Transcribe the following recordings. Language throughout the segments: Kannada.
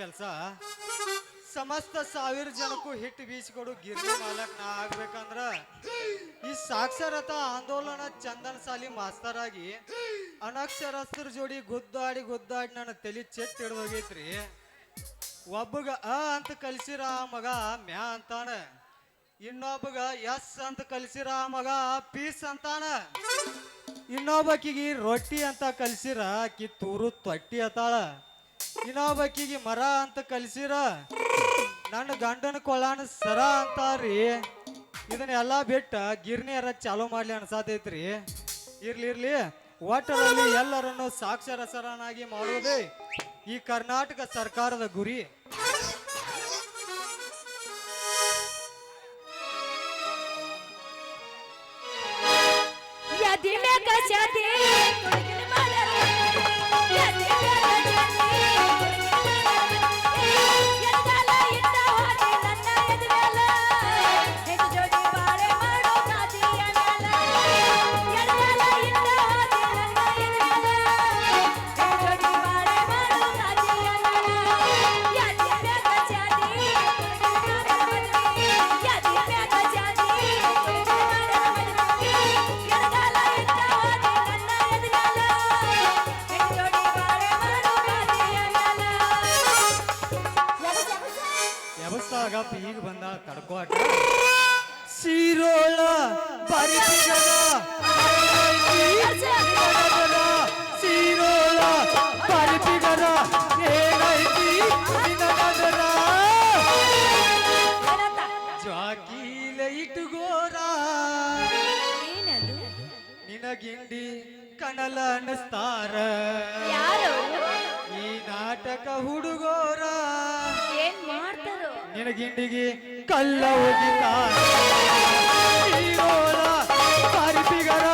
ಕೆಲಸ. ಸಮಸ್ತ ಸಾವಿರ ಜನಕ್ಕೂ ಹಿಟ್ಟು ಬೀಚ್ಕೊಡು ಗಿರ್ನಿ ಮಾಲಕ್ ನಾ ಆಗ್ಬೇಕಂದ್ರ ಈ ಸಾಕ್ಷರತಾ ಆಂದೋಲನ ಚಂದನ ಸಾಲಿ ಮಾಸ್ತರ್ ಆಗಿ ಅನಕ್ಷರಸ್ಥರ ಜೋಡಿ ಗುದ್ದಾಡಿ ಗುದ್ದಾಡಿ ನನ್ನ ತಲೆ ಚೆಟ್ ಹಿಡ್ದೋಗೈತ್ರಿ. ಒಬ್ಬಗ ಅ ಅಂತ ಕಲಿಸಿರ ಮಗ, ಮ್ಯಾ ಅಂತಾನ. ಇನ್ನೊಬ್ಬಗ ಎಸ್ ಅಂತ ಕಲಿಸಿರ ಮಗ, ಪೀಸ್ ಅಂತಾನ. ಇನ್ನೊಬ್ಬಕಿಗೆ ರೊಟ್ಟಿ ಅಂತ ಕಲಿಸಿರ, ಆಕಿ ತೂರು ತೊಟ್ಟಿ ಅತಾಳ. ಇನ್ನೊಬ್ಬಕಿಗೆ ಮರ ಅಂತ ಕಲಿಸಿರ ನನ್ನ ಗಂಡನ ಕೊಳಾನ ಸರ ಅಂತಾರಿ. ಇದನ್ನೆಲ್ಲ ಬಿಟ್ಟ ಗಿರ್ನಿಯರ ಚಾಲೂ ಮಾಡ್ಲಿ ಅನ್ಸಾತೈತ್ರಿ. ಇರ್ಲಿ ಇರ್ಲಿ ಒಟ್ಟರಲ್ಲಿ ಎಲ್ಲರನ್ನು ಸಾಕ್ಷರಸರನಾಗಿ ಮಾಡುವುದೇ ಈ ಕರ್ನಾಟಕ ಸರ್ಕಾರದ ಗುರಿ. ನಿನಗಿಂಡಿಗೆ ಕಲ್ಲ ಹೋಗಿದ್ದ ಸಾರಿ ಬಿಗರ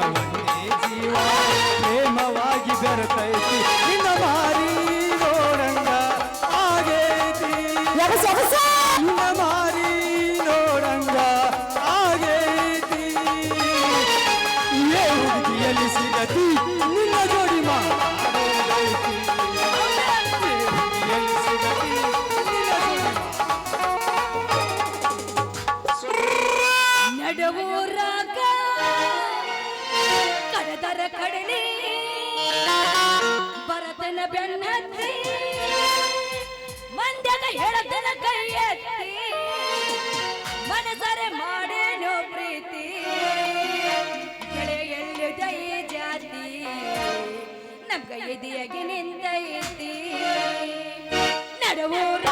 Thank you. ಎತ್ತಿ ಮನಸರೆ ಮಾಡೇನೋ ಪ್ರೀತಿ? ಎಲ್ಲಿ ದೈ ಜಾತಿ? ನಮ್ಗ ಎದಿಯಾಗಿ ನಿಂತೈತಿ ನಡುವೂರ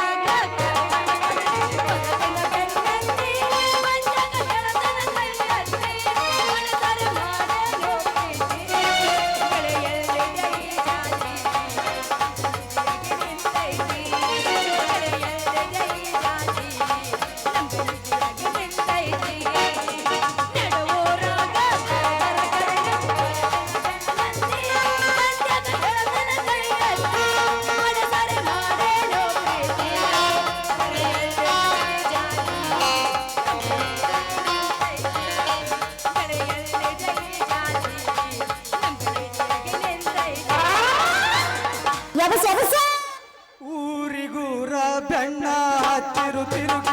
ಊರಿಗೂರ ಬೆಣ್ಣ ಹತ್ತಿರು ತಿರುಗಿ.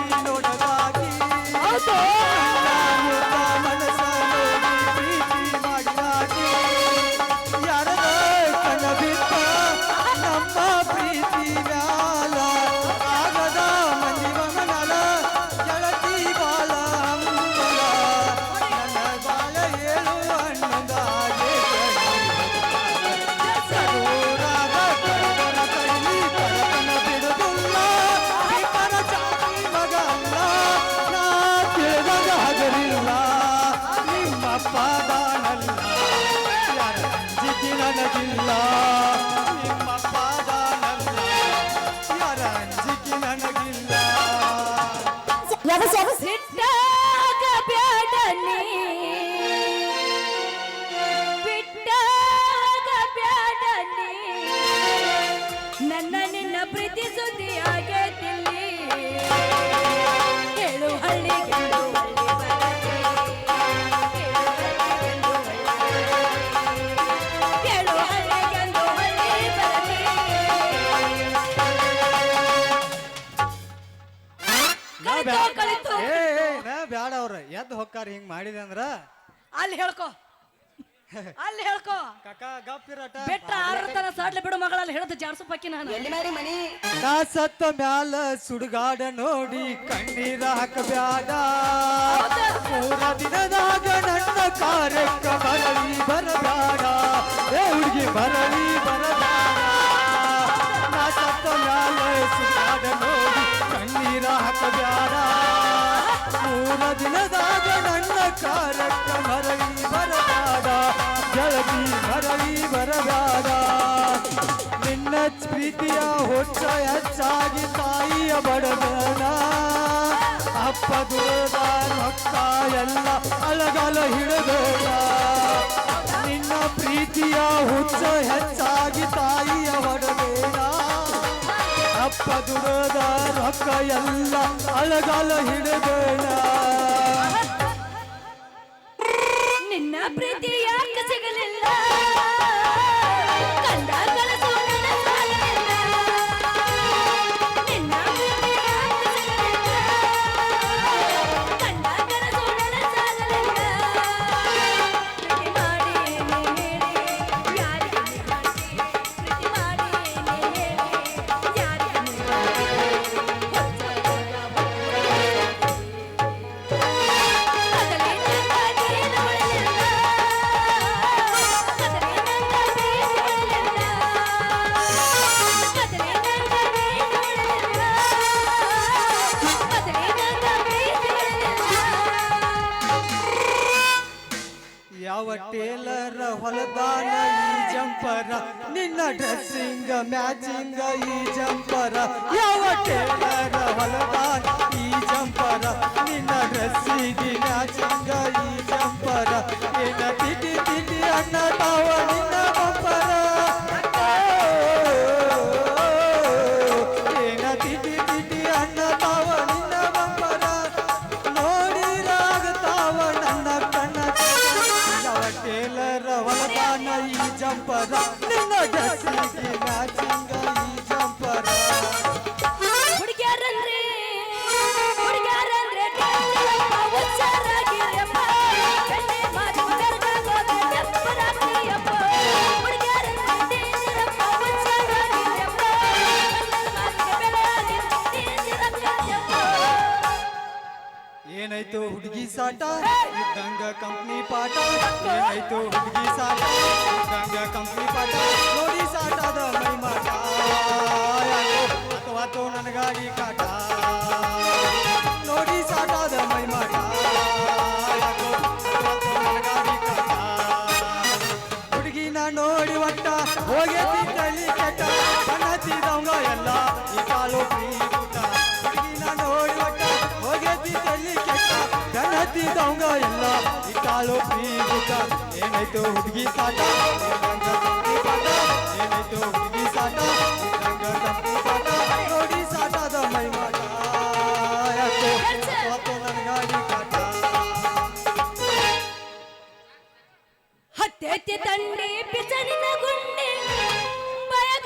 ಅಲ್ಲಿ ಹೇಳ್ಕೋ. ಕಾಕ ಗಪ್ಪಿರಟ ಬೆಟ್ಟ ಆರತನ ಸಾಡ್ಲೆ ಬಿಡು ಮಗಳಲ್ಲಿ ಹೇಳ್ದು ಜಾರ್ಸು ಪಕ್ಕಿ ನಾನು ನಾ ಸತ್ತ ಮ್ಯಾಲ ಸುಡುಗಾಡ ನೋಡಿ ಕಣ್ಣೀರ ಹಾಕಬ್ಯಾಡ. ಮೂರ ದಿನದಾಗ ನನ್ನ ಕಾರ್ಯಕ್ಕ ಬರಲಿ ಬರಬ್ಯಾಡ. ಏ ಹುಡುಗಿ ಬರಲಿ ಬರಬ್ಯಾಡ. ನಾ ಸತ್ತ ಮ್ಯಾಲ ಸುಡುಗಾಡ ನೋಡಿ ಕಣ್ಣೀರ ಹಾಕಬ್ಯಾಡ. ಮೂರ ದಿನದಾಗ ನನ್ನ ಕಾರ್ಯಕ್ಕ ಮರಳಿ ಬರಬ್ಯಾಡ. ಮರಳಿ ಬರಬ್ಯಾಡ ನಿನ್ನ ಪ್ರೀತಿಯ ಹೊಚ್ಚ ಹೆಚ್ಚಾಗಿ ತಾಯಿಯ ಬಡದನ ಅಪ್ಪ ದೂರದ ಮಕ್ಕ ಎಲ್ಲ ಅಳಗಲ ಹಿಡಬೇಡ ನಿನ್ನ ಪ್ರೀತಿಯ ಹುಚ್ಚ ಹೆಚ್ಚಾಗಿ ತಾಯಿಯ ಬಡಬೇಡ ಅಪ್ಪ ದುರದ ಮಕ್ಕ ಎಲ್ಲ ಅಳಗಲ ಹಿಡಿದನ ಜಂಪರ ನಿನ್ನ ಡ್ರೆಸ್ಸಿಗೆ ಏನಾಯ್ತು ಹುಡುಗಿ ಸಾಟ? ಇದ್ದಂಗ ಕಂಪ್ನಿ ಪಾಠ? ಏನಾಯ್ತು ಹುಡುಗಿ ಸಾಟ? ಇದ್ದಂಗ ಕಂಪ್ನಿ ಪಾಠ? ನೋಡಿ ಸಾಟದ ಮೈ ಮಾಟ. ಅಥವಾ ನನಗಾಗಿ ಕಾಟ. ನೋಡಿ ಸಾಟದ ಮೈ ಮಾಟ. ಹುಡುಗಿನ ನೋಡಿ ಒಟ್ಟ ಹೋಗಿ ತಳಿ ಕೆಟ್ಟ. ಕಣ್ಣತ್ತಿದವಂಗ ಎಲ್ಲ ಕಣ್ಣತ್ತಿದವಂಗ ಎಲ್ಲ ಈ ಕಾಲು ಪ್ರೀತ ಏನಾಯ್ತು ಹುಡುಗಿ ಸಾಟ ಇದ್ದಂಗ ಕಂಪ್ನಿ ಪಾಠ ಏನಾಯ್ತು ಹುಡುಗಿ ಸಾಟ ಇದ್ದಂಗ ಕಂಪ್ನಿ ಪಾಠ ನೋಡಿ ಸಾಟದ ಮೈ ಮಾಟ ಯಾಕೋ? ಅವತ್ತು ನನಗಾಗಿ ಕಾಟ. ಹತ್ತೆತ್ತಿ ತಂಡಿ ಬಿಸಲಿನ ಗುಂಡಿ ಬಯಗ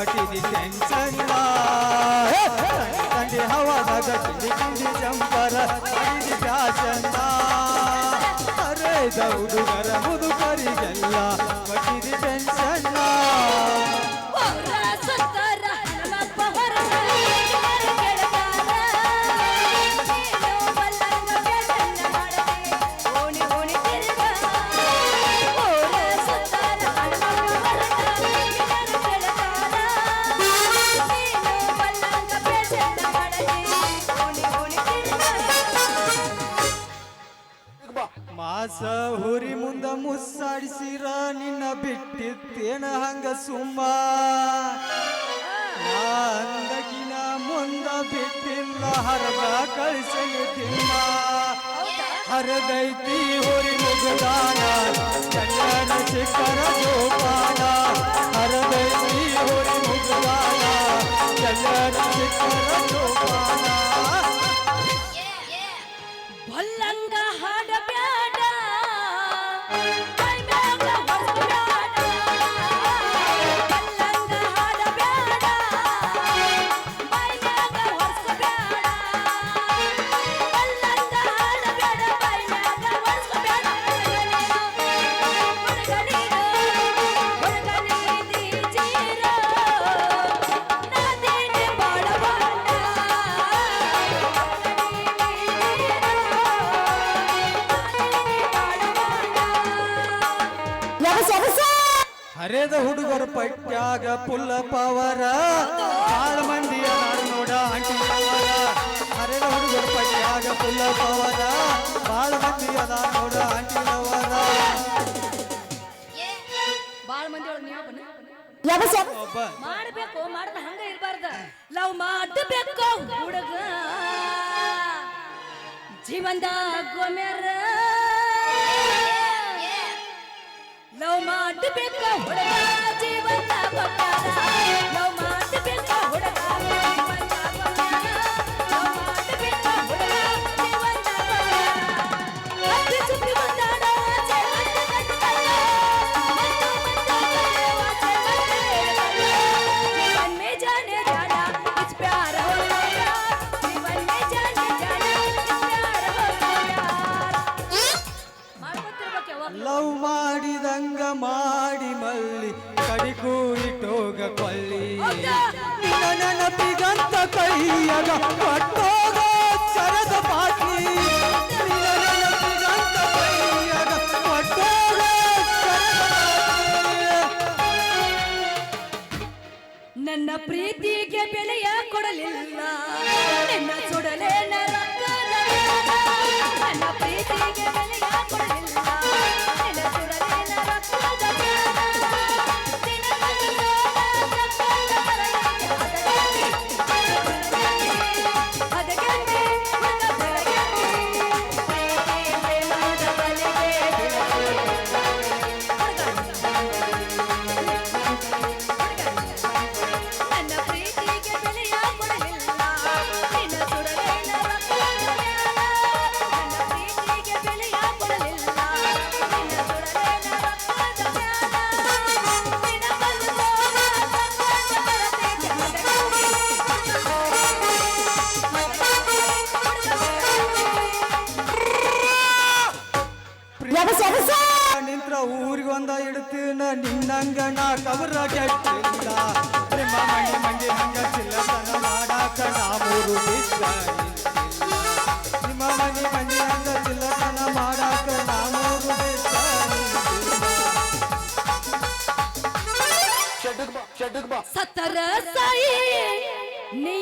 पटिनी टेंशनला थंडी हवा गगनली थंडी जंपर थंडी प्याशनला अरे दौडुगर मुदुकरिगेಲ್ಲ ಪಟ್ಟಿರಿ ಟೆನ್ಷನ್ನ ಸಹುರಿ ಮುಂದ ಮುಸ್ಸಾಡಿಸಿರ ನಿನ್ನ ಬಿಟ್ಟಿತ್ತೇನ ಹಂಗ ಸುಮ್ಮ? ಅಂದಗಿನ ಮುಂದ ಬಿಟ್ಟಿಲ್ಲ ಹರದ ಕಳಿಸಲು ತಿನ್ನ ಹರದೈತಿ ಹೊರಿ ಮುಗದಾನ ಚಂದ್ರನ ಶಿಖರ ಜೋಪಾನ ಹರೇದ ಹುಡುಗರ ಪಟ್ಯಾಗ ಪುಲ್ಲ ಪವರ. ಬಾಳ ಮಂದಿಯ ನಾಡು ನೋಡ ಅಂಟಿ ಪವರ. ಹರೇದ ಹುಡುಗರ ಪಟ್ಯಾಗ ಪುಲ್ಲ ಪವರ. ಬಾಳ ಮಂದಿಯ ನಾಡು ನೋಡ ಅಂಟಿ ಪವರ. ಬಾಳ ಮಂದಿ ಹಂಗ ಇರಬಾರ್ದ. ನಾವು ಮಾಡಬೇಕು ಹುಡುಗ. ಜೀವನದ ಗೊಮ್ಯಾರ ನಾವು ಮಾಡಬೇಕು ಹುಡುಗ ಜೀವನ ಕೊಟ್ಟಾರ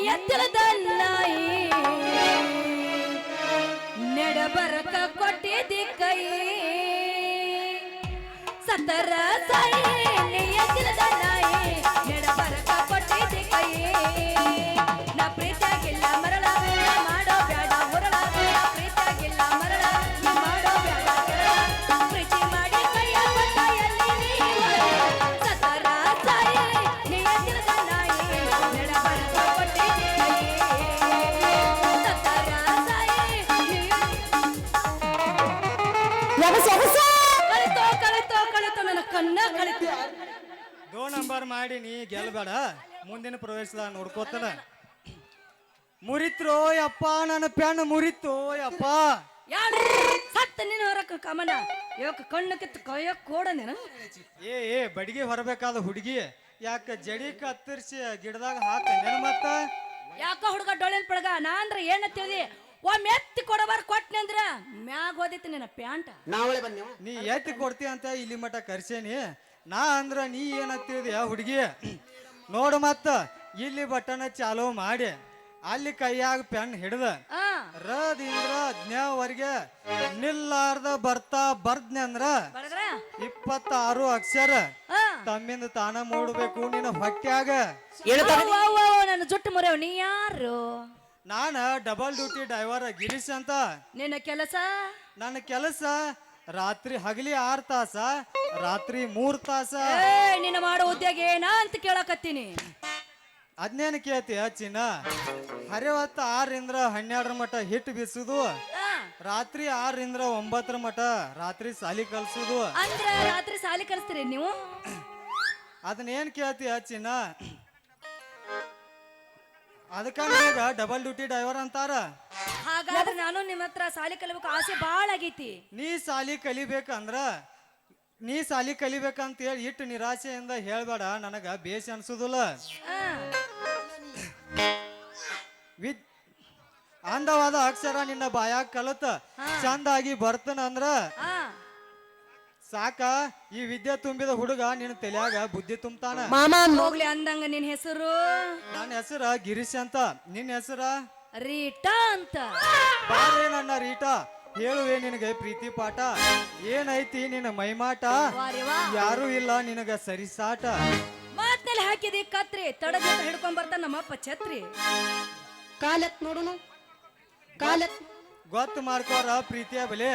ಎತ್ತಲ ದಲ್ಲಾಯಿ ನೆಡಬರಕ ಕೊಟ್ಟಿದ್ದಿ ಕೈ ಸತರ ಸಾಯಿ ಎತ್ತಲ ದಲ್ಲಾಯಿ ನೆಡಬರಕ ಕೊಟ್ಟಿದ್ದಿ ಕೈ ದೋ ನಂಬರ್ ಮಾಡಿ ನೀ ಗೆಲ್ಬೇಡ. ಮುಂದಿನ ಪ್ರವೇಶದ ನೋಡ್ಕೋತಾನ ಮುರಿತ್ರೋ ಯಪ್ಪ ನನ್ನ ಪೆನ್ ಮುರಿತು ಯಪ್ಪ. ಯಾರು? ಸತ್ತ ನೀನು ಹೊರಕ ಕಮನ. ಇವಕ್ಕೆ ಕಣ್ಣು ಕಿತ್ತು ಕೈಯ ನೀನು ಏ ಏ ಬಡಿಗೆ ಹೊರಬೇಕಾದ ಹುಡುಗಿ. ಯಾಕ ಜಡಿ ಕತ್ತರಿಸಿ ಗಿಡದಾಗ ಹಾಕ ಮತ್ತ? ಯಾಕ ಹುಡುಗ ಡೊಳ್ಳಿನ ಪಡಗ ನಾ ಅಂದ್ರೆ ಏನ ತಿಳಿ ಒಮ್ಮೆ ಎತ್ತಿ ಕೊಡಬಾರ ಕೊಟ್ನಿ ಅಂದ್ರ ಮ್ಯಾಗ ಹೋದಿತ್ತು ನಿನ್ನ ಪ್ಯಾಂಟ್. ನಾವಳೆ ಬಂದೇವ ನೀ ಎತ್ತಿ ಕೊಡ್ತಿ ಅಂತ ಇಲ್ಲಿ ಮಠ ಕರ್ಸೇನಿ. ನಾ ಅಂದ್ರ ನೀ ಏನತ್ತಿದ ಹುಡುಗಿ? ನೋಡು ಮತ್ತ ಇಲ್ಲಿ ಬಟನ್ ಚಾಲು ಮಾಡಿ ಅಲ್ಲಿ ಕೈಯಾಗ ಪೆನ್ ಹಿಡ್ದ ಆ. ರದಿಂದ ಜ್ಞವರೆಗೆ ನಿಲ್ಲಾರ್ದ ಬರ್ತಾ ಬರ್ದ್ನೆ ಅಂದ್ರ ಬಡದ್ರ ಇಪ್ಪತ್ತಾರು ಅಕ್ಷರ ತಮ್ಮಿಂದ ತಾನ ಮೂಡ್ಬೇಕು ನಿನ್ನ ಅವ್ವ, ನನ್ನ ಜುಟ್ಟು ಮುರಿಯವ್. ನೀ ಯಾರು? ನಾನ ಡಬಲ್ ಡ್ಯೂಟಿ ಡ್ರೈವರ್ ಗಿರೀಶ್ ಅಂತ. ನಿನ್ನ ಕೆಲಸ? ನನ್ನ ಕೆಲಸ ರಾತ್ರಿ ಹಗಲಿ ಆರ್ ತಾಸ ರಾತ್ರಿ ಮೂರ್ ತಾಸ. ಏ ನಿನ್ನ ಮಾಡೋ ಉದ್ಯೋಗ ಏನ ಅಂತ ಕೇಳಕತ್ತೀನಿ. ಅದ್ನೇನ್ ಕೇಳ್ತಿ ಚಿನ್ನ ಹರಿವತ್ತ ಆರರಿಂದ ಹನ್ನೆರಡರ ಮಟ ಹಿಟ್ಟು ಬೀಸುದು ಆ, ರಾತ್ರಿ ಆರರಿಂದ ಒಂಬತ್ತರ ಮಟ ರಾತ್ರಿ ಸಾಲಿ ಕಲ್ಸುದು. ಅಂದ್ರ ರಾತ್ರಿ ಸಾಲಿ ಕಲಿಸ್ತೀರಿ ನೀವು? ಅದನ್ನೇನ್ ಕೇಳ್ತಿ ಚಿನ್ನ ಅದಕ್ಕ ನನಗ ಡಬಲ್ ಡ್ಯೂಟಿ ಡ್ರೈವರ್ ಅಂತಾರ. ಹಾಗಾದ್ರೆ ನಾನು ನಿಮ್ಮ ಹತ್ರ ಸಾಲಿ ಕಲಿಬೇಕು ಆಸೆ ಬಾಳ ಆಗೈತಿ. ನೀ ಸಾಲಿ ಕಲಿಬೇಕಂದ್ರ ನೀ ಸಾಲಿ ಕಲಿಬೇಕಂತ ಹೇಳಿ ಇಟ್ಟು ನಿರಾಶೆಯಿಂದ ಹೇಳ್ಬೇಡ ನನಗ ಬೇಸ ಅನ್ಸುದಿಲ್ಲ. ಆ, ವಿದ್ ಅಂದವಾದ ಅಕ್ಷರ ನಿನ್ನ ಬಾಯಾಗ ಕಲತ ಚಂದಾಗಿ ಬರ್ತನ ಅಂದ್ರ ಆ, ಸಾಕ ಈ ವಿದ್ಯೆ ತುಂಬಿದ ಹುಡುಗ ನಿನ್ನ ತಲೆಯಾಗ ಬುದ್ಧಿ ತುಂಬತಾನ. ಮಾಮ ಹೋಗ್ಲಿ ಅಂದಂಗ ನಿನ್ ಹೆಸರು? ನನ್ನ ಹೆಸರ ಗಿರೀಶ್ ಅಂತ. ನಿನ್ನ ಹೆಸರ? ರೀಟಾ ಅಂತ. ಬಾರೇ ನನ್ನ ರೀಟಾ. ಹೇಳುವೆ ನಿನಗೆ ಪ್ರೀತಿ ಪಾಠ. ಏನೈತಿ ನಿನ್ನ ಮೈಮಾಟ? ಯಾರು ಇಲ್ಲ ನಿನಗ ಸರಿಸಾಟ ಮಾತ್ನಲ್ಲಿ ಹಾಕಿದಿ ಕತ್ರಿ ತಡದ ಹಿಡ್ಕೊಂಡ್ ಬರ್ತಾನ ನಮ್ಮಪ್ಪ ಛತ್ರಿ. ಕಾಲತ್ ನೋಡುನು? ಕಾಲತ್ ಗೊತ್ತು ಮಾಡ್ಕೋರ ಪ್ರೀತಿಯ ಬೆಲೆ.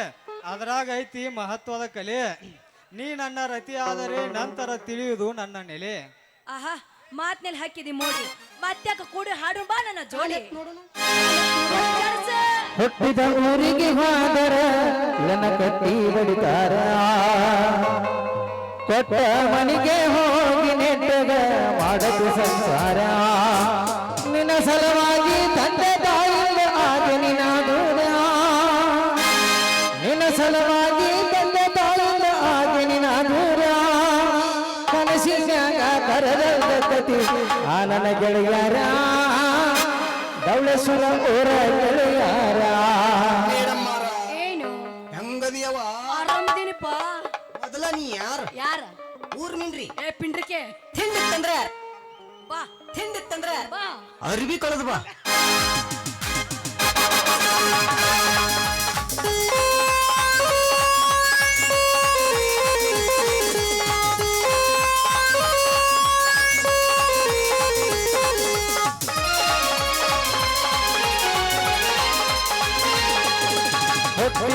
ಅದ್ರಾಗ ಐತಿ ಮಹತ್ವದ ಕಲೆ. ನೀ ನನ್ನ ರತಿ ಆದರೆ ನಂತರ ತಿಳಿಯುವುದು ನನ್ನ ನೆಲೆ. ಆಹಾ ಮಾತ್ನಲ್ಲಿ ಹಾಕಿದಿ ಮೋಡಿ. ಮತ್ತ್ಯಾಕ ಕೂಡಿ ಹಾಡು ಬಾ ನನ್ನ ಜೋಡಿ. ಹುಟ್ಟಿದ ಊರಿಗೆ ಹೋದರೆ ನನ್ನ ಕಟ್ಟಿ ಬಡಿತಾರ. ಕೊಟ್ಟ ಮನೆಗೆ ಹೋಗಿ ನೆಟ್ಟಗ ಮಾಡದು ಸಂಸಾರ. ನಿನ್ನ ಸಲವಾಗಿ ನನ್ನ ಗೆಳೆಯರ ಡವಳೇಶ್ವರ ಊರ ಗೆಳೆಯರ ಮೇಡಮ್ಮಾರ ಏನು ಹೆಂಗದಿಯವ ಆರಾಮದಿನಿಪ್ಪ ಮೊದಲ ನೀ ಯಾರು ಯಾರ ಊರ್ ಮಿನ್ರಿ ಏ ಪಿಂಡ್ರಿಕೆ ತಿಂದಿತ್ತಂದ್ರ ಬಾ ತಿಂದಿತ್ತಂದ್ರ ಬಾ ಅರ್ಬಿ ಕಳೆದು ಬಾ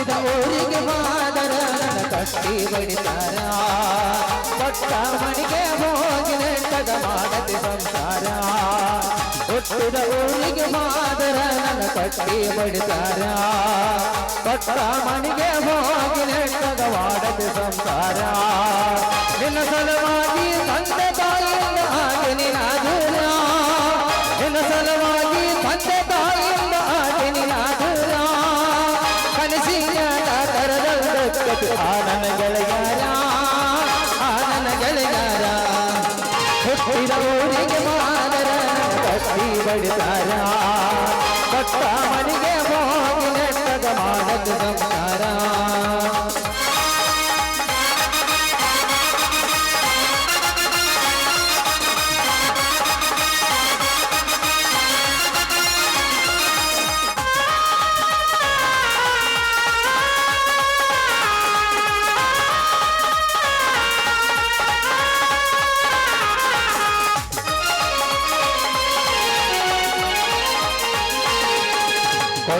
ಹುಟ್ಟಿದ ಊರಿಗೆ ಮಾದರ ನನ್ನ ಕಟ್ಟಿ ಬಡಿತಾರ. ಪಟ್ಟ ಮನೆಗೆ ಹೋಗಿ ನೆಟ್ಟದ ಮಾಡದೆ ಸಂಸಾರ ಹುಟ್ಟಿದ ಊರಿಗೆ ಮಾದರ ನನ್ನ ಕಟ್ಟಿ ಬಡಿತಾರ. ಪಟ್ಟ ಮನೆಗೆ ಹೋಗಿ ನೆಟ್ಟದ ಮಾಡದೆ ಸಂಸಾರ ನಿನ್ನ ಸಲವಾಗಿ ತಂದೆ ತಾಯಿಯಿಂದ ಹಾಗೆ ನಿನ್ನ ನಿನ್ನ ಸಲುವಾಗಿ ಆ ನನ್ನ ಗೆಳೆಯರ ಆ ನನ್ನ ಗೆಳೆಯರ ಹುಟ್ಟಿದ ಊರಿಗೆ ಮಾದರ ಕಟ್ಟಿ ಬಡಿದಾರ ಕಟ್ಟ ಮನೆಗೆ ಹೋಗಿ ನೆಟ್ಟಗ ಮಾಡದು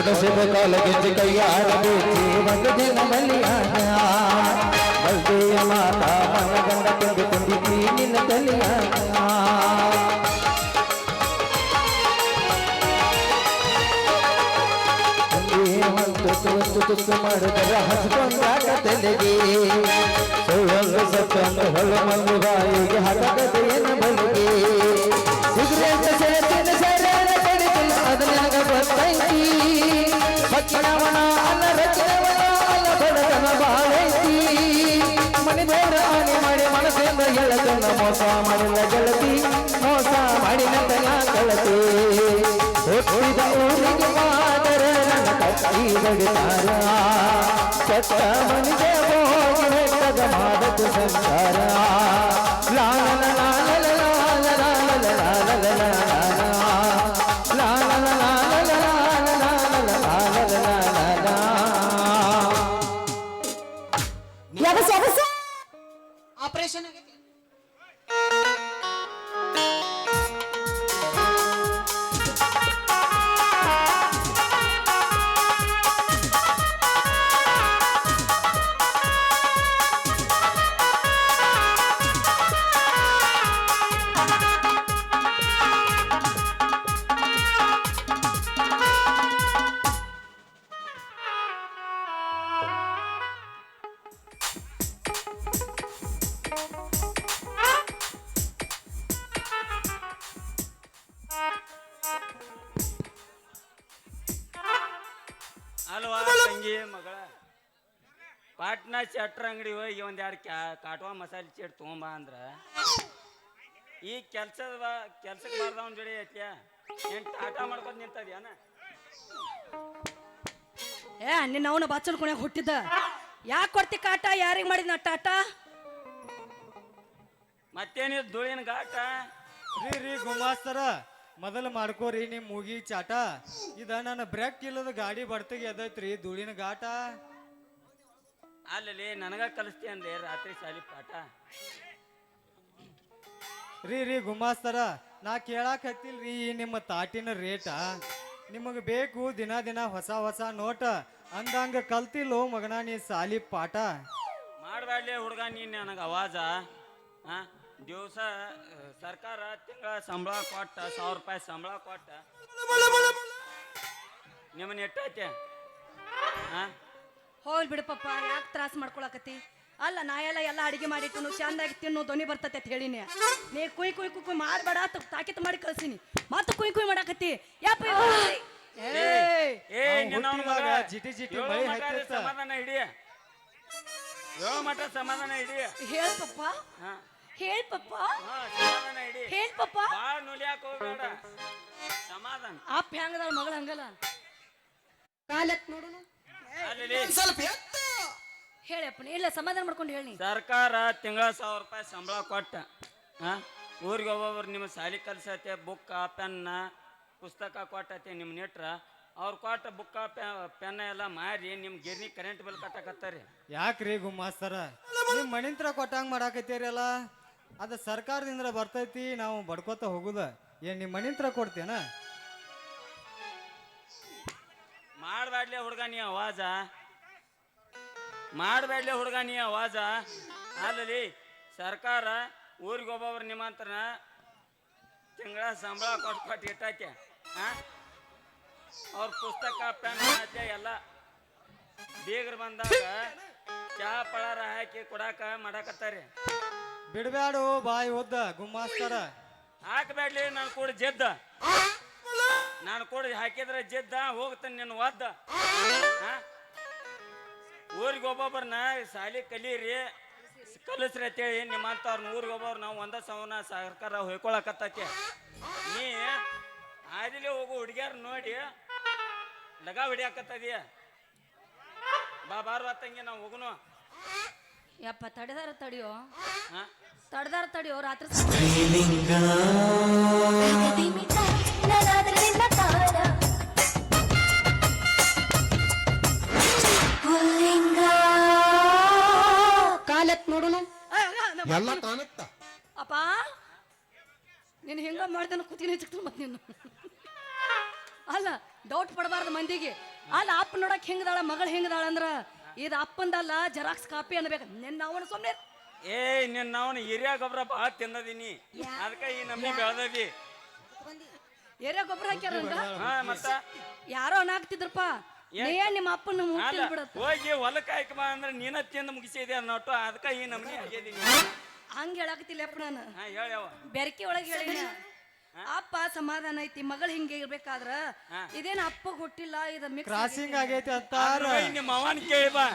ಸಂಸಾರ ಕೊಡಸಿದ ಕಾಲಗೆಜ್ಜೆ ಕೈಯಾರ ಬೇಚಿ ಒಂದು ದಿನ ಬಲಿಯಾದ ಬಲ್ದೆಯ ಮಾತಾ ಮನಗಂಡ ತಂದು ತಂದಿದ್ದಿ ನಿನ್ನ ತಲಿಯಾದ ಒಂದು ತುತ್ತು ತುತ್ತು ಮಾಡಿದರೆ ಹಸ್ಕೊಂಡಾಗ ತಲೆಗೆ ಸುಳ್ಳೊಂದು ಸತ್ತೊಂದು ಹೊಳು ಮಂದು ಬಾಯಿಗೆ ಹಾಕದೇನ ಬಲಿಗೆ ಮೋಸ ಮಾಡಿಲ್ಲ ಗೆಳತಿ ಮೋಸ ಮಾಡಿದಂತ ಕಳತಿ ಹುಟ್ಟಿದ ಊರಿಗೆ ಮಾದರ ನನ್ನ ಕೈ ಬಡಿದಾರ ಕೆಟ್ಟ ಮನಿಗೆ ಹೋಗಿ ಬೆಟ್ಟದ ಮಾದಕ ಸಂಸಾರ ಲಾಲನ ಆಪರೇಷನ್ ಆಗೈತಿ ಎರಡು ಕ್ಯಾ ಕಾಟುವ ಮಸಾಲೆ ಚೀಟ್ ತೊಗೊಂಬ ಅಂದ್ರೆ ಈ ಕೆಲಸದ ಕೆಲ್ಸಕ್ಕೆ ಮಾಡ್ದವನ್ ಜೋಡಿ ಐತ್ಯ? ಏನ್ ಟಾಟಾ ಮಾಡ್ಕೊಂಡ್ ನಿಂತದ್ಯಾನ ಏ ನಿನ್ನ ಅವನ ಬಾಚಲ್ ಕುಣ್ಯಾಗ ಹುಟ್ಟಿದ್ದ. ಯಾಕೆ ಕೊಡ್ತಿ ಕಾಟ? ಯಾರಿಗೆ ನಾ ಟಾಟ? ಮತ್ತೇನಿದ್ ಧೂಳಿನ ಘಾಟ? ರೀ ರೀ ಗುಮಾಸ್ತರ ಮೊದಲು ಮಾಡ್ಕೋರಿ ನಿಮ್ ಮುಗಿ ಚಾಟ. ಇದ ನನ್ನ ಬ್ರೇಕ್ ಇಲ್ಲದ ಗಾಡಿ ಬರ್ತಿಗೆ ಅದೈತ್ರಿ ಧೂಳಿನ ಘಾಟ? ಅಲ್ಲಿ ನನಗ ಕಲಿಸ್ತಿ ಅಂದೆ ರಾತ್ರಿ ಸಾಲಿ ಪಾಠ. ರೀ ರೀ ಗುಮಾಸ್ತರ ನಾ ಕೇಳಾಕ್ ಹತ್ತಿಲ್ರಿ ಈ ನಿಮ್ಮ ತಾಟಿನ ರೇಟ. ನಿಮಗೆ ಬೇಕು ದಿನ ದಿನ ಹೊಸ ಹೊಸ ನೋಟ. ಅಂದಂಗ ಕಲ್ತಿಲ್ಲೋ ಮಗನ ನೀ ಸಾಲಿ ಪಾಠ. ಮಾಡಬೇಡ್ಲಿ ಹುಡುಗ ನೀ ನನಗೆ ಅವಾಜ. ಆ ದಿವಸ ಸರ್ಕಾರ ತಿಂಗಳ ಸಂಬಳ ಕೊಟ್ಟ ಸಾವಿರ ರೂಪಾಯಿ ಸಂಬಳ ಕೊಟ್ಟ. ನಿಮ್ಮನ್ನ ಎಟ್ಟೈತೆ ಆ? ಹೋಗ್ಲಿ ಬಿಡಪ್ಪ ಯಾಕೆ ತ್ರಾಸ ಮಾಡ್ಕೊಳಕತ್ತಿ? ಅಲ್ಲ ನಾ ಎಲ್ಲ ಎಲ್ಲ ಅಡಿಗೆ ಮಾಡಿಟ್ಟು ಚಂದಾಗಿ ತಿನ್ನು ಧ್ವನಿ ಬರ್ತತೆ ಅಂತ ಹೇಳಿನಿ. ನೀ ಕುಯ್ ಕುಯ್ ಕುಯ್ ಕುಯ್ ಮಾಡಬೇಡ ತಾಕಿತ್ ಮಾಡಿ ಕಳ್ಸಿನಿ. ಮತ್ತೆ ಕುಯ್ ಕುಯ್ ಮಾಡಾಕತ್ತಿ? ಯಾಪ ಇವ. ಏಯ್ ಏ ನಿನ್ನ ಮಗ. ಜಿಟಿ ಜಿಟಿ. ಸಮಾಧಾನ ಹಿಡಿ ಮಠ ಸಮಾಧಾನ ಹಿಡಿ ಹೇಳ್ ಪಪ್ಪ ಹಾ ಹೇಳ್ ಪಪ್ಪ ಹಾ. ಸಮಾಧಾನ ಹಿಡಿ ಹೇಳ್ ಪಪ್ಪ ನುಲಿಯಾಕ ಹೋಗ್ಬೇಡ. ಸಮಾಧಾನ. ಅಪ್ಪ ಹೆಂಗದ ಮಗಳ ಹಂಗಲ್ಲ? ಕಾಲತ್ ನೋಡುನು? ಅಲ್ಲಿ ಸ್ವಲ್ಪ ಎತ್ತು. ಹೇಳಪ್ಪ ಇಲ್ಲ ಸಮಾಧಾನ ಮಾಡ್ಕೊಂಡು ಹೇಳಿ. ಸರ್ಕಾರ ತಿಂಗಳ ಸಾವಿರ ರೂಪಾಯಿ ಸಂಬಳ ಕೊಟ್ಟ ಹಾ ಊರಿಗೆ ಒಬ್ಬೊಬ್ರು ನಿಮ್ಮ ಶಾಲಿ ಕಲ್ಸತ್ತೆ ಬುಕ್ ಪೆನ್ನ ಪುಸ್ತಕ ಕೊಟ್ಟತೆ ನಿಮ್ಮ ನೆಟ್ರ. ಅವ್ರು ಕೊಟ್ಟ ಬುಕ್ಕ ಪೆನ್ನ ಎಲ್ಲ ಮಾರಿ ನಿಮ್ಮ ಗಿರ್ನಿ ಕರೆಂಟ್ ಬಿಲ್ ಕಟ್ಟಕತ್ತಾರಿ. ಯಾಕ್ರಿ ಗುಮಾಸ್ತರ ನಿಮ್ ಮನಿಂತ್ರ ಕೊಟ್ಟಂಗ್ ಮಾಡಾಕತ್ತೀರಲ್ಲ ಅದ ಸರ್ಕಾರದಿಂದ ಬರ್ತೈತಿ ನಾವು ಬಡ್ಕೋತ ಹೋಗುದ. ಏನ್ ನಿಮ್ ಮಣಿಂತ್ರ ಕೊಡ್ತೇನ? ಮಾಡಬೇಡ್ಲೆ ಹುಡುಗ ನೀ ಅವಾಜ. ಮಾಡಬೇಡ್ಲೆ ಹುಡುಗ ನೀ ಅವಾಜ. ಅಲ್ಲಿ ಸರ್ಕಾರ ಊರಿಗೆ ಒಬ್ಬೊಬ್ರು ನಿಮ್ಮಂತ್ರನ ತಿಂಗಳ ಸಂಬಳ ಕೊಟ್ಟು ಕೊಟ್ಟು ಇಟ್ಟೈತೆ ಹಾ ಅವ್ರ ಪುಸ್ತಕ ಪೆನ್ ಐತೆ ಎಲ್ಲ ಬೀಗರು ಬಂದಾಗ ಚಹಾ ಪಳಾರ ಹಾಕಿ ಕೊಡಾಕ ಮಾಡಾಕತ್ತಾರೆ. ಬಿಡಬೇಡು ಬಾಯಿ ಉದ್ದ ಗುಮ್ಮಾಸ್ತಾರ. ಹಾಕಬೇಡ್ಲಿ ನಾನು ಕೂಡ ಜಿದ್ದ. ನಾನು ಕೂಡ ಹಾಕಿದ್ರೆ ಜಿದ್ದ ಹೋಗ್ತಾನೆ ನಿನ್ನ ಒದ್ದ. ಊರಿಗೆ ಒಬ್ಬೊಬ್ಬರನ್ನ ಸಾಲಿ ಕಲೀರಿ ಕಲಿಸ್ರಿ ಅಂತೇಳಿ ನಿಮ್ಮಂಥವ್ರನ್ನ ಊರಿಗೆ ಒಬ್ಬರು ನಾವು ಒಂದ ಸವನ ಸರ್ಕಾರ ಹೊಯ್ಕೊಳಕತ್ತಕ್ಕೆ. ನೀ ಆದಿಲೆ ಹೋಗು ಹುಡುಗಿಯರ್ ನೋಡಿ ಲಗ ಹೊಡಿಯಾಕತ್ತದೀಯ. ಬಾ ಬಾರು ತಂಗಿ ನಾವು ಹೋಗುನು. ಯಪ್ಪ ತಡೆದಾರ ತಡಿಯೋ. ಹಾ? ತಡೆದಾರ ತಡಿಯೋ ರಾತ್ರಿ ಎಲ್ಲ ಕಾಣುತ್ತ. ಅಪ್ಪ ನೀನು ಹೆಂಗ ಮಾಡ್ದೇನ ಕೂತಿನ ಹೆಚ್ಚಕ್ತು ಮತ್ತೆ ನೀನು. ಅಲ್ಲ ಡೌಟ್ ಪಡಬಾರ್ದು ಮಂದಿಗೆ. ಅಲ್ಲ ಅಪ್ಪ ನೋಡಕ್ ಹೆಂಗದಾಳ ಮಗಳು ಹೆಂಗದಾಳ ಅಂದ್ರ ಇದು ಅಪ್ಪಂದಲ್ಲ ಜೆರಾಕ್ಸ್ ಕಾಪಿ ಅನ್ಬೇಕು. ನಿನ್ನ ಅವನು ಸುಮ್ಮನೆ ಏ ನಿನ್ನ ಅವನು ಹಿರಿಯ ಗೊಬ್ಬರ ಬಾ ತಿಂದದೀನಿ. ಅದಕ್ಕೆ ಈ ನಮ್ಮಿ ಬೆಳೆದದಿ. ಏರಿಯಾ ಗೊಬ್ಬರ ಹಾಕ್ಯಾರ ಮತ್ತ? ಯಾರೋ ಅನ್ನಾಗ್ತಿದ್ರಪ್ಪ ನೀ ನಿಮ್ಮ ಅಪ್ಪನ ಅಲ್ಲ ಮುಟ್ಟಿಲ್ ಬಿಡತ್ತ ಹೋಗಿ ಹೊಲಕ್ಕೆ ಹಾಕಿ ಬಾ ಅಂದ್ರೆ ನೀನ ತಿಂದು ಮುಗಿಸಿದೆ ಅನ್ನೋಟು ಅದಕ್ಕೆ ಈ ನಮ್ಗೆ ಆಗಿದ್ದೀನಿ ಹಂಗ ಹೇಳಾಕತಿಲ್ಲ ಅಪ್ಪ ನಾನು. ಹಾ ಹೇಳ್ಯವ ಬೆರಕೆ ಒಳಗೆ ಹೇಳಿನ ಅಪ್ಪ ಸಮಾಧಾನ ಐತಿ ಮಗಳು ಹಿಂಗೆ ಇರ್ಬೇಕಾದ್ರ. ಇದೇನ ಅಪ್ಪ ಕೊಟ್ಟಿಲ್ಲ ಇದು ಮಿಕ್ಸ್ ಕ್ರಾಸಿಂಗ್ ಆಗೈತಿ ಅಂತಾರ ನಿಮ್ಮ ಅವನ್ ಕೇಳಿ ಬಾ.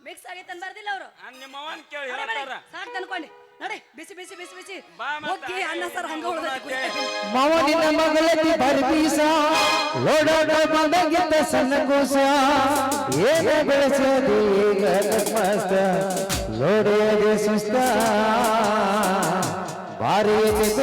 ಮಿಕ್ಸ್ ಆಗೈತೆ ಅನ್ಬಾರ್ದಿಲ್ಲ ಅವರು. ಆ, ನಿಮ್ಮ ಅವನ್ ಕೇಳಿ ಹೇಳ್ತಾರ ಸಾಕ್ ಅನ್ಕೊಂಡಿ ನೋಡಿ ಬಿಸಿ ಬಿಸಿ ಬಿಸಿ ಬಿಸಿ. ಬಾ ಮತ್ತೆ ಹೋಗಿ ಅನ್ನ ಸರ್ ಹಂಗ ಉಳ್ದೈತಿ ಮಾವನಿನ ಮಗಳತಿ ಬರ್ಬೀಸ ಲೋಡಾಟ ಬಂದಂಗಿದ್ದ ಸಣ್ಣ ಕೂಸ ಏನ ಬೆಳೆಸೋದು ಈಗ ಸುಸ್ತ. ಭಾರಿ ಬೇಸ.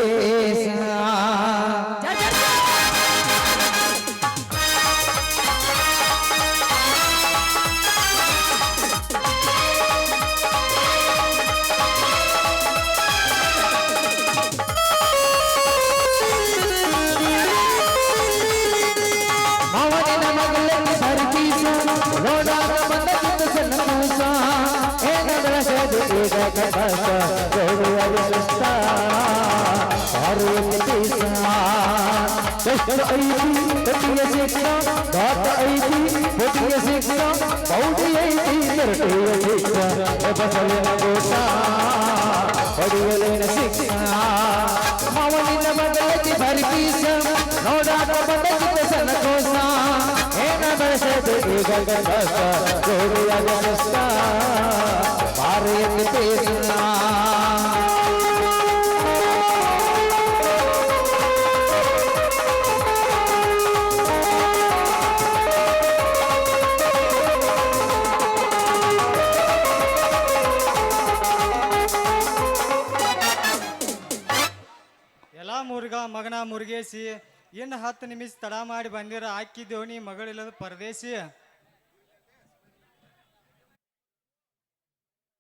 ಕಷ್ಟ ಐತಿ ಕಟ್ಟಿಯ ಶಿಕ್ಷ ದಾಟ ಐತಿ ಕಟ್ಟಿಯ ಶಿಕ್ಷ ಪೌಡಿ ಐತಿ ಕರಟಿಯ ಶಿಕ್ಷ ಬಸಲಿನ ಗೋಟ ಹೊಡಿಯಲಿನ ಶಿಕ್ಷ ಮಾವನಿನ ಮಗಳಿಗೆ ಬರಿಪೀಸ ನೋಡಾಕ ಬಂದಗಿದ್ದ ಸಣ್ಣ ಕೋಸ ಏನ ಬೆಳೆಸದು ಈಗ ಗಂಡಸ ಜೋಡಿಯ ಗನಸ್ತ ಭಾರಿ ಮುರುಗೇಸಿ ಇನ್ನು ಹತ್ತು ನಿಮಿಷ ತಡ ಮಾಡಿ ಬಂದಿರ. ಹಾಕಿದ್ದೇವು ನೀ ಮಗಳಿಲ್ಲದ ಪರದೇಶಿ.